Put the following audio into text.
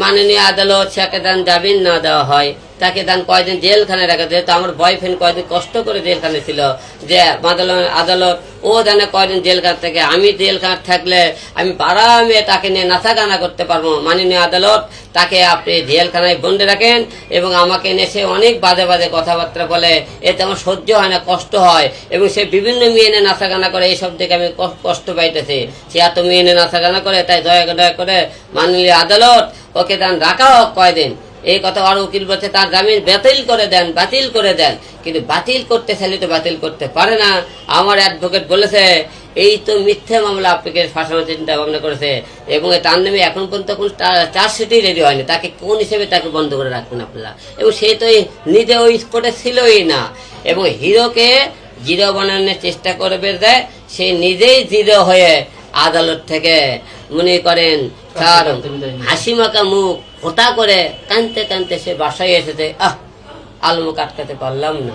মাননীয় আদালত তাকে দান জামিন না দেওয়া হয়। তাকে দান কয়দিন জেলখানে রাখা যেহেতু আমার বয়ফ্রেন্ড কয়দিন কষ্ট করে জেলখানে ছিল যে আদালত ও জানে কয়দিন জেলখান থেকে আমি জেলখানে থাকলে আমি আরামে তাকে নিয়ে নাচা গানা করতে পারব। মাননীয় আদালত, তাকে আপনি জেলখানায় বন্দি রাখেন এবং আমাকে এনে সে অনেক বাজে বাজে কথাবার্তা বলে। এতে আমার সহ্য হয় না, কষ্ট হয় এবং সে বিভিন্ন মেয়ে নিয়ে নাচা গানা করে, এইসব দেখে আমি কষ্ট পাইতেছি। সে এত মেয়ে নিয়ে নাচা গানা করে, তাই দয়া দয়া করে মাননীয় আদালত ওকে দান, রাখা হোক কয়দিন। এই কথা আর উকিল বলছে, তার জামিন বাতিল করে দেন, বাতিল করে দেন। কিন্তু বাতিল করতে চাইলে তো বাতিল করতে পারে না। আমার অ্যাডভোকেট বলেছে, এই তো মিথ্যে মামলা আপনাকে ফাঁসানোর চিন্তা ভাবনা করেছে। এবং তার নামে এখন পর্যন্ত কোন চার্জশিটই রেডি হয়নি। তাকে কোন হিসেবে তাকে বন্ধ করে রাখবেন আপনারা? এবং সে তো নিজে ওই স্পটে ছিলই না। এবং হিরোকে জিরো বানানোর চেষ্টা করে করবে দেয় সে নিজেই জিরো হয়ে আদালত থেকে মনে করেন তার হাসি মাখা মুখ হোতা করে কানতে কানতে সে বাসায় এসেছে। আহ আলমুখ আটকাতে পারলাম না।